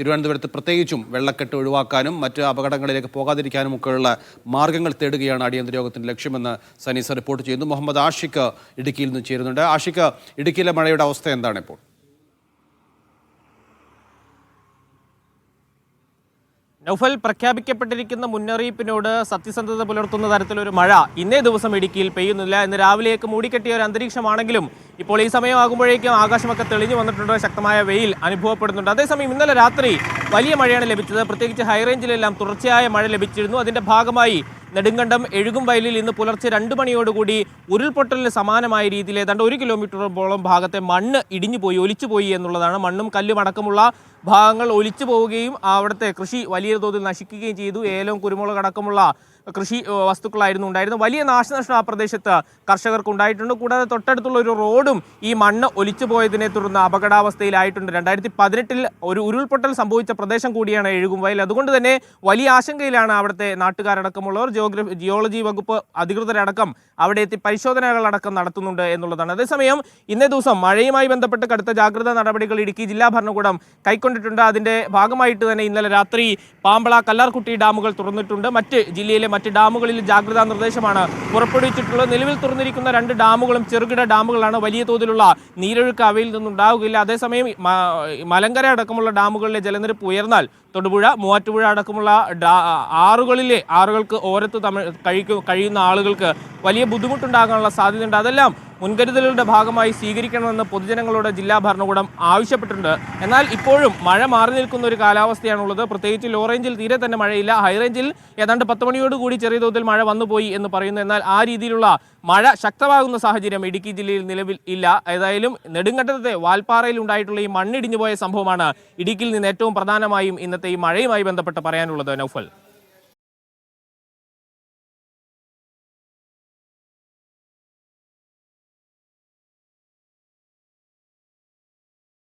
തിരുവനന്തപുരത്ത് പ്രത്യേകിച്ചും വെള്ളക്കെട്ട് ഒഴിവാക്കാനും മറ്റ് അപകടങ്ങളിലേക്ക് പോകാതിരിക്കാനും ഒക്കെയുള്ള മാർഗങ്ങൾ തേടുകയാണ് അടിയന്തര യോഗത്തിന്റെ ലക്ഷ്യമെന്ന് സനീസ റിപ്പോർട്ട് ചെയ്യുന്നു. മുഹമ്മദ് ആഷിഖ് ഇടുക്കിയിൽ നിന്ന് ചേരുന്നുണ്ട്. ആഷിഖ് ഇടുക്കിയിലെ മഴയുടെ അവസ്ഥ എന്താണ് ഇപ്പോൾ? നൗഫൽ പ്രഖ്യാപിക്കപ്പെട്ടിരിക്കുന്ന മുന്നറിയിപ്പിനോട് സത്യസന്ധത പുലർത്തുന്ന തരത്തിലൊരു മഴ ഇന്നേ ദിവസം ഇടുക്കിയിൽ പെയ്യുന്നില്ല. ഇന്ന് രാവിലെയൊക്കെ മൂടിക്കെട്ടിയ ഒരു അന്തരീക്ഷമാണെങ്കിലും ഇപ്പോൾ ഈ സമയമാകുമ്പോഴേക്കും ആകാശമൊക്കെ തെളിഞ്ഞു വന്നിട്ടുണ്ട്. ശക്തമായ വെയിൽ അനുഭവപ്പെടുന്നുണ്ട്. അതേസമയം ഇന്നലെ രാത്രി വലിയ മഴയാണ് ലഭിച്ചത്. പ്രത്യേകിച്ച് ഹൈറേഞ്ചിലെല്ലാം തുടർച്ചയായ മഴ ലഭിച്ചിരുന്നു. അതിന്റെ ഭാഗമായി നെടുങ്കണ്ടം എഴുകും വയലിൽ ഇന്ന് പുലർച്ചെ രണ്ട് മണിയോടുകൂടി ഉരുൾപൊട്ടലിന് സമാനമായ രീതിയിൽ ഏതാണ്ട് ഒരു കിലോമീറ്ററോളം ഭാഗത്തെ മണ്ണ് ഇടിഞ്ഞു പോയി ഒലിച്ചു പോയി എന്നുള്ളതാണ്. മണ്ണും കല്ലും അടക്കമുള്ള ഭാഗങ്ങൾ ഒലിച്ചു പോവുകയും അവിടുത്തെ കൃഷി വലിയ തോതിൽ നശിക്കുകയും ചെയ്തു. ഏലവും കുരുമുളക് അടക്കമുള്ള കൃഷി വസ്തുക്കളായിരുന്നു ഉണ്ടായിരുന്നത്. വലിയ നാശനഷ്ടം ആ പ്രദേശത്ത് കർഷകർക്ക് ഉണ്ടായിട്ടുണ്ട് കൂടാതെ തൊട്ടടുത്തുള്ള ഒരു റോഡും ഈ മണ്ണ് ഒലിച്ചു പോയതിനെ തുടർന്ന് അപകടാവസ്ഥയിലായിട്ടുണ്ട്. രണ്ടായിരത്തി പതിനെട്ടിൽ ഒരു ഉരുൾപൊട്ടൽ സംഭവിച്ച പ്രദേശം കൂടിയാണ് എഴുകുംവയൽ. അതുകൊണ്ട് തന്നെ വലിയ ആശങ്കയിലാണ് അവിടുത്തെ നാട്ടുകാരടക്കമുള്ളവർ. ജിയോഗ്രഫി ജിയോളജി വകുപ്പ് അധികൃതരടക്കം അവിടെ എത്തി പരിശോധനകളടക്കം നടത്തുന്നുണ്ട് എന്നുള്ളതാണ്. അതേസമയം ഇന്നേ ദിവസം മഴയുമായി ബന്ധപ്പെട്ട് കടുത്ത ജാഗ്രതാ നടപടികൾ ഇടുക്കി ജില്ലാ ഭരണകൂടം കൈക്കൊണ്ടിട്ടുണ്ട്. അതിന്റെ ഭാഗമായിട്ട് തന്നെ ഇന്നലെ രാത്രി പാമ്പള കല്ലാർകുട്ടി ഡാമുകൾ തുറന്നിട്ടുണ്ട്. മറ്റ് ജില്ലയിലെ മറ്റ് ഡാമുകളിൽ ജാഗ്രതാ നിർദ്ദേശമാണ് പുറപ്പെടുവിച്ചിട്ടുള്ളത്. നിലവിൽ തുറന്നിരിക്കുന്ന രണ്ട് ഡാമുകളും ചെറുകിട ഡാമുകളാണ്. വലിയ തോതിലുള്ള നീരൊഴുക്ക് അവയിൽ നിന്നുണ്ടാവുകയില്ല. അതേസമയം മലങ്കര അടക്കമുള്ള ഡാമുകളിലെ ജലനിരപ്പ് ഉയർന്നാൽ തൊടുപുഴ മൂവാറ്റുപുഴ അടക്കമുള്ള ആറുകളിലെ ആറുകൾക്ക് ഓരത്ത് തമിഴ് കഴിക്കും കഴിയുന്ന ആളുകൾക്ക് വലിയ ബുദ്ധിമുട്ടുണ്ടാകാനുള്ള സാധ്യതയുണ്ട്. അതെല്ലാം മുൻകരുതലുകളുടെ ഭാഗമായി സ്വീകരിക്കണമെന്ന് പൊതുജനങ്ങളോട് ജില്ലാ ഭരണകൂടം ആവശ്യപ്പെട്ടിട്ടുണ്ട്. എന്നാൽ ഇപ്പോഴും മഴ മാറി നിൽക്കുന്ന ഒരു കാലാവസ്ഥയാണുള്ളത്. പ്രത്യേകിച്ച് ലോ റേഞ്ചിൽ തീരെ തന്നെ മഴയില്ല. ഹൈ റേഞ്ചിൽ ഏതാണ്ട് പത്ത് മണിയോടുകൂടി ചെറിയ തോതിൽ മഴ വന്നുപോയി എന്ന് പറയുന്നു. എന്നാൽ ആ രീതിയിലുള്ള മഴ ശക്തമാകുന്ന സാഹചര്യം ഇടുക്കി ജില്ലയിൽ നിലവിൽ ഇല്ല. ഏതായാലും നെടുങ്കണ്ടത്തെ വാൽപ്പാറയിൽ ഉണ്ടായിട്ടുള്ള ഈ മണ്ണിടിഞ്ഞുപോയ സംഭവമാണ് ഇടുക്കിയിൽ നിന്ന് ഏറ്റവും പ്രധാനമായും ഇന്നത്തെ ഈ മഴയുമായി ബന്ധപ്പെട്ട് പറയാനുള്ളത് നൗഫൽ.